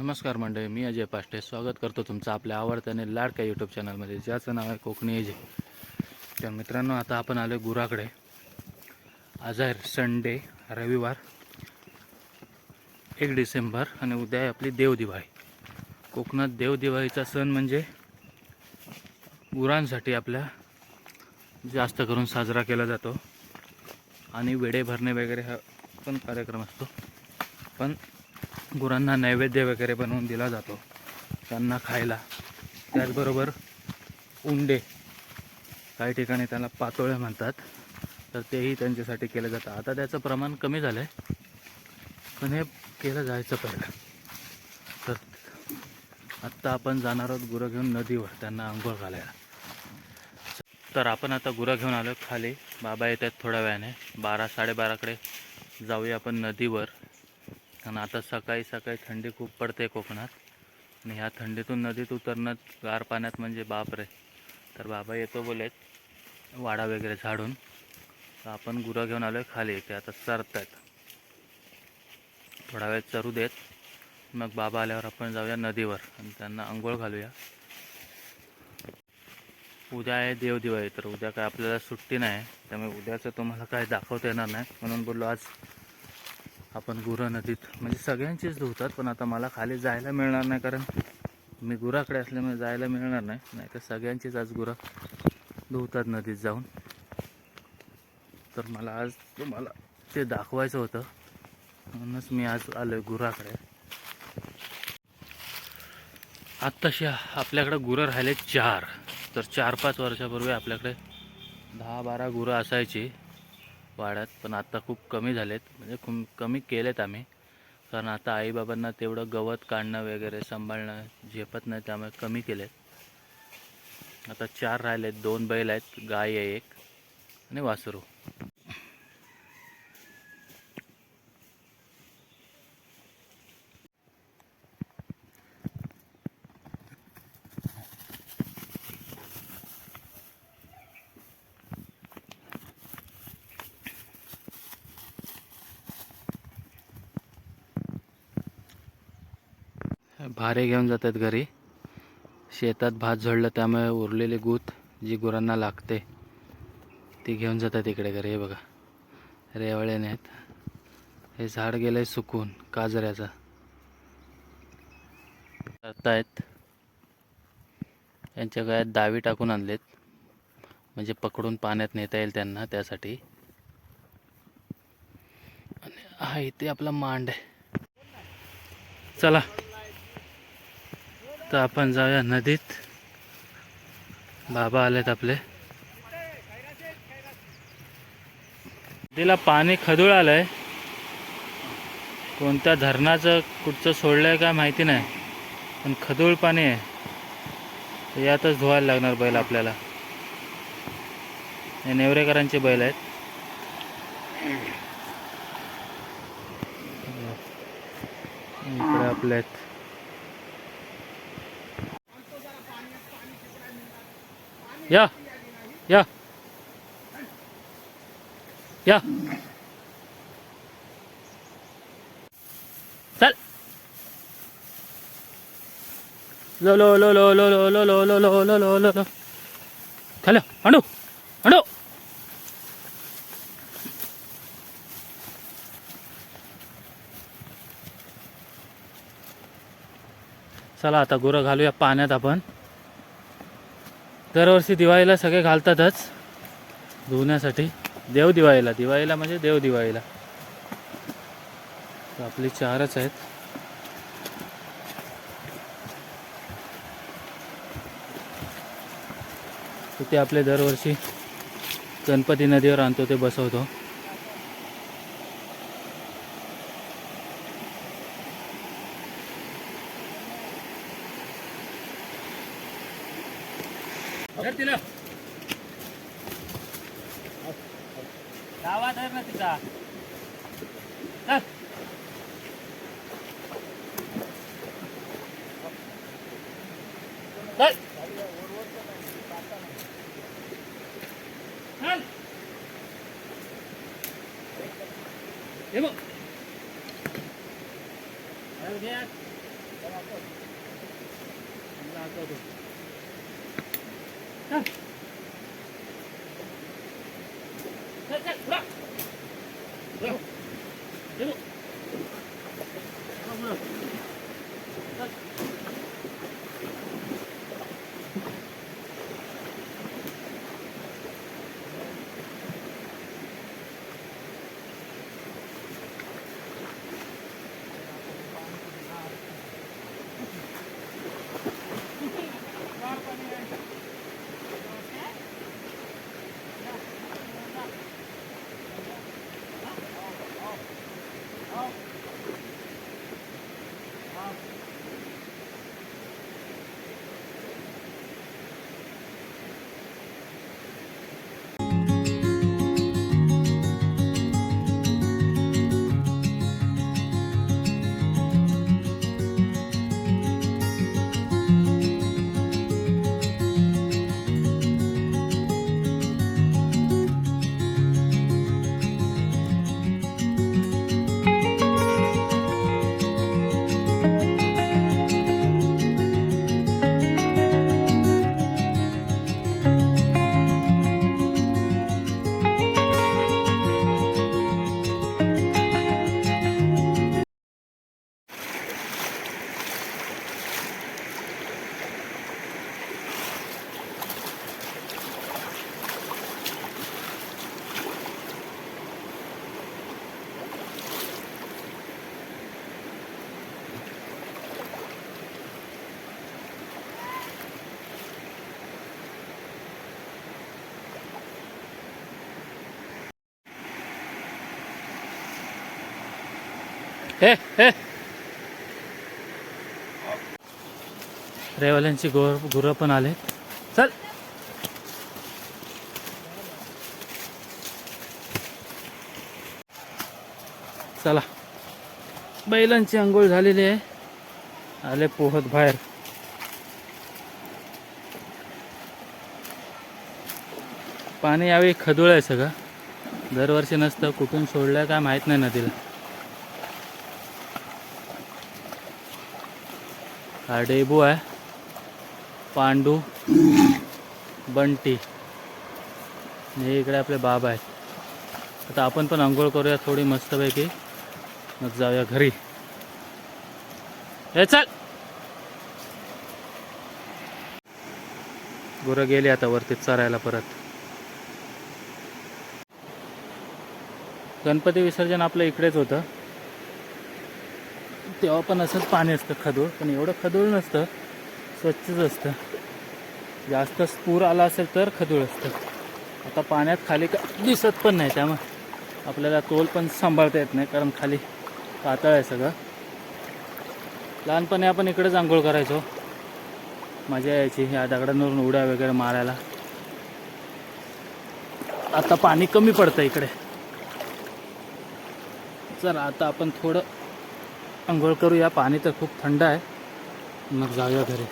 नमस्कार मंडळी मी अजय पाष्टे. स्वागत करतो तुमचं आपल्या आवडत्याने लाडक्या यूट्यूब चॅनलमध्ये ज्याचं नाव आहे कोकणी एजे तर मित्रांनो आता आपण आलो गुराकडे. आज आहे संडे रविवार एक डिसेंबर आणि उद्या आहे आपली देवदिवाळी. कोकणात देवदिवाळीचा सण म्हणजे गुरांसाठी आपल्या जास्त करून साजरा केला जातो. आणि वेडे भरणे वगैरे हा पण कार्यक्रम असतो. पण गुरांना नैवेद्य वगैरे बनवून दिला जातो त्यांना खायला. त्याचबरोबर उंडे. काही ठिकाणी त्याला पातोळे म्हणतात. तर तेही त्यांच्यासाठी केलं जातं. आता त्याचं प्रमाण कमी झालं आहे पण हे केलं जायचं पहिलं तर आत्ता आपण जाणार आहोत गुरं घेऊन नदीवर त्यांना आंघोळ घालायला. तर आपण आता गुरं घेऊन आलो खाली. बाबा येत आहेत थोड्या वेळाने. बारा साडेबाराकडे जाऊया आपण नदीवर. कारण आता सकाळी सकाळी थंडी खूप पडते कोकणात. आणि ह्या थंडीतून नदीत उतरणं गार पाण्यात म्हणजे बापरे. तर बाबा येतो बोलेत वाडा वगैरे झाडून. तर आपण गुरं घेऊन आलो आहे खाली ते आता चरत आहेत थोडा वेळ चरू देत मग बाबा आल्यावर आपण जाऊया नदीवर आणि त्यांना आंघोळ घालूया. उद्या आहे देवदिवाळी तर उद्या काय आपल्याला सुट्टी नाही त्यामुळे उद्याचं तुम्हाला काय दाखवता येणार नाही म्हणून बोललो आज आपण गुरं नदीत म्हणजे सगळ्यांचीच धुतात पण आता मला खाली जायला मिळणार नाही कारण मी गुराकडे असल्यामुळे जायला मिळणार नाही. नाही तर सगळ्यांचीच आज गुरं धुतात नदीत जाऊन. तर मला आज तुम्हाला ते दाखवायचं होतं. म्हणूनच मी आज आलो आहे गुराकडे. आत्ताशी आपल्याकडे गुरं राहिले चार. तर चार पाच वर्षापूर्वी आपल्याकडे दहा बारा गुरं असायची. वाड्यात पण आता खूप कमी झालेत. म्हणजे खूप कमी केलेत आम्ही. कारण आता आईबाबांना तेवढं गवत काढणं वगैरे सांभाळणं झेपत नाही त्यामुळे कमी केलेत. आता चार राहिलेत दोन बैल आहेत गाय आहे एक आणि वासरू. भारे घेऊन जातात घरी. शेतात भात झडलं त्यामुळे उरलेली गूत जी गुरांना लागते ती घेऊन जातात इकडे घरी. हे बघा रेवळ्याने आहेत हे झाड गेलंय सुकून काजऱ्याचं. आहेत यांच्या गळ्यात दावी टाकून आणलेत. म्हणजे पकडून पाण्यात नेता येईल त्यांना त्यासाठी. आणि हा इथे आपला मांड आहे. चला. तर आपण जाऊया नदीत. बाबा आलेत आपले. नदीला पाणी खदूळ आलंय. कोणत्या धरणाचं कुठचं सोडलंय काय माहिती नाही. पण खदूळ पाणी आहे. यातच धुवायला लागणार बैल आपल्याला. हे नेवरेकरांचे बैल आहेत. इकडे आपले आहेत. या या या चल लो लो लो लो लो लो लो लो लो लो लो लो लो लो खालो अंडू अंडू चला आता गुरं घालूया पाण्यात आपण दरवर्षी दिवाळीला सगळे घालतातच धुण्यासाठी. देव दिवाळीला. दिवाळीला म्हणजे देव दिवाळीला. आपली चारच आहेत. तिथे आपले दरवर्षी गणपती नदीवर आणतो ते बसवतो. Давай, дай мне туда. Так. Так. Так. Ему. Ayo, dia. Tolong aku. Tolong aku. Nah. Look. हे हे रेवाल्यांची गोर गुरं पण आले चल. चला. बैलांची आंघोळ झालेली आहे. आले पोहत बाहेर. पाणी यावेळी खदुळ आहे सगळं. दरवर्षी नसतं कुठून सोडलं काय माहीत नाही नदीला. हा डेबू आहे. पांडू बंटी. हे इकडे आपले बाबा आहेत. आता आपण पण आंघोळ करूया थोडी मस्तपैकी. मग जाऊया घरी. हे चल! गुरं गेली आता वरती चरायला परत. गणपती विसर्जन आपलं इकडेच होतं. तेव्हा पण असंच पाणी असतं खदूळ. पण एवढं खदूळ नसतं स्वच्छच असतं. जास्त पूर आला असेल तर खदूळ असतं. आता पाण्यात खाली का दिसत पण नाही त्यामुळे. आपल्याला तोल पण सांभाळता येत नाही कारण खाली पातळ आहे सगळं. लहानपणी आपण इकडेच आंघोळ करायचो. मजा यायची या दगडांवरून उड्या वगैरे मारायला. आता पाणी कमी पडतं इकडे. चला आता आपण थोडं अंघोळ करूया. पाणी तर खूप थंड आहे. मग जाऊया घरी.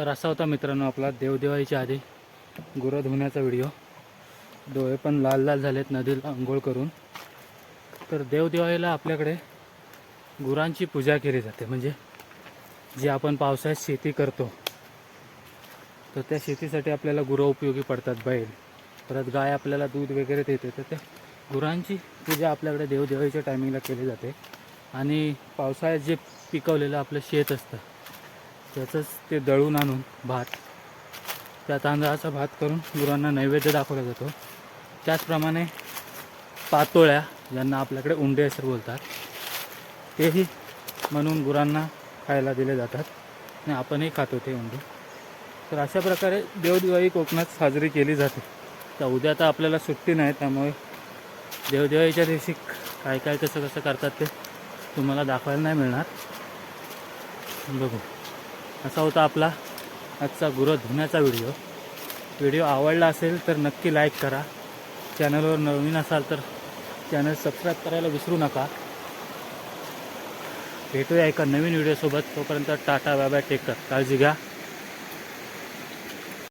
तर असा होता मित्रांनो आपला देवदिवाळीच्या आधी गुरं धुण्याचा व्हिडिओ. डोळे पण लाल लाल झालेत नदीला आंघोळ करून. तर देवदिवाळीला आपल्याकडे गुरांची पूजा केली जाते. म्हणजे जी आपण पावसाळ्यात शेती करतो तर त्या शेतीसाठी आपल्याला गुरं उपयोगी पडतात बैल. परत गाय आपल्याला दूध वगैरे देते तर त्या गुरांची पूजा आपल्याकडे देवदिवाळीच्या टायमिंगला केली जाते. आणि पावसाळ्यात जे पिकवलेलं आपलं शेत असतं त्याचंच ते दळून आणून भात त्या तांदळाचा भात करून गुरांना नैवेद्य दाखवला जातो. त्याचप्रमाणे पातोळ्या ज्यांना आपल्याकडे उंडे असं बोलतात तेही म्हणून गुरांना खायला दिले जातात आणि आपणही खातो ते उंडे. तर अशा प्रकारे देवदिवाळी कोकणात साजरी केली जाते. तर उद्या तर आपल्याला सुट्टी नाही त्यामुळे देवदिवाळीच्या दिवशी काय काय कसं कसं करतात ते तुम्हाला दाखवायला नाही मिळणार. बघू. असा होता आपला आजचा गुरं धुण्याचा व्हिडिओ. व्हिडिओ आवडला असेल तर नक्की लाईक करा. चॅनलवर नवीन असाल तर चॅनल सबस्क्राईब करायला विसरू नका. भेटूया एका नवीन व्हिडिओसोबत तोपर्यंत टाटा बाय बाय टेक कर काळजी घ्या.